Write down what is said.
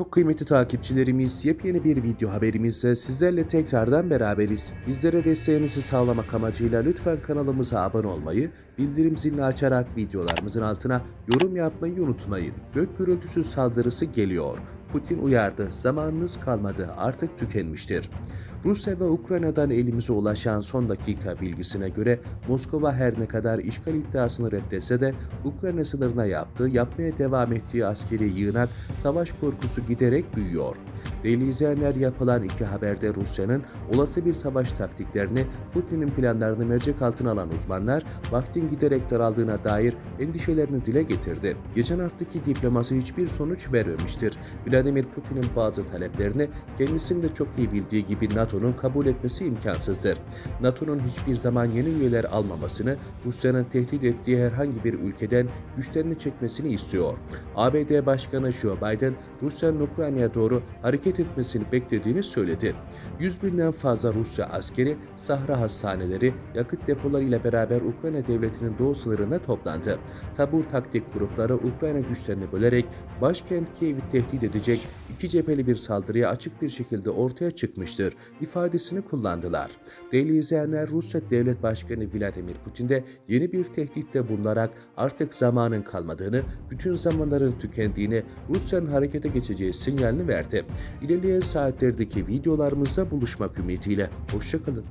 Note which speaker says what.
Speaker 1: Çok kıymetli takipçilerimiz, yepyeni bir video haberimizle sizlerle tekrardan beraberiz. Bizlere desteğinizi sağlamak amacıyla lütfen kanalımıza abone olmayı, bildirim zilini açarak videolarımızın altına yorum yapmayı unutmayın. Gök gürültüsü saldırısı geliyor. Putin uyardı, zamanınız kalmadı, artık tükenmiştir. Rusya ve Ukrayna'dan elimize ulaşan son dakika bilgisine göre Moskova her ne kadar işgal iddiasını reddetse de Ukrayna sınırına yaptığı, yapmaya devam ettiği askeri yığınak savaş korkusu giderek büyüyor. Değerli izleyenler yapılan iki haberde Rusya'nın olası bir savaş taktiklerini, Putin'in planlarını mercek altına alan uzmanlar vaktin giderek daraldığına dair endişelerini dile getirdi. Geçen haftaki diploması hiçbir sonuç vermemiştir. Vladimir Putin'in bazı taleplerini kendisinin de çok iyi bildiği gibi NATO'nun kabul etmesi imkansızdır. NATO'nun hiçbir zaman yeni üyeler almamasını, Rusya'nın tehdit ettiği herhangi bir ülkeden güçlerini çekmesini istiyor. ABD Başkanı Joe Biden, Rusya'nın Ukrayna'ya doğru hareket etmesini beklediğini söyledi. 100 binden fazla Rusya askeri Sahra hastaneleri, yakıt depoları ile beraber Ukrayna devletinin doğu sınırına toplandı. Tabur taktik grupları Ukrayna güçlerini bölerek başkent Kiev'i tehdit edecek iki cepheli bir saldırıya açık bir şekilde ortaya çıkmıştır ifadesini kullandılar. Değerli izleyenler Rusya Devlet Başkanı Vladimir Putin de yeni bir tehditte bulunarak artık zamanın kalmadığını, bütün zamanların tükendiğini, Rusya'nın harekete geçeceği sinyalini verdi. İlerleyen saatlerdeki videolarımızda buluşmak ümidiyle. Hoşçakalın.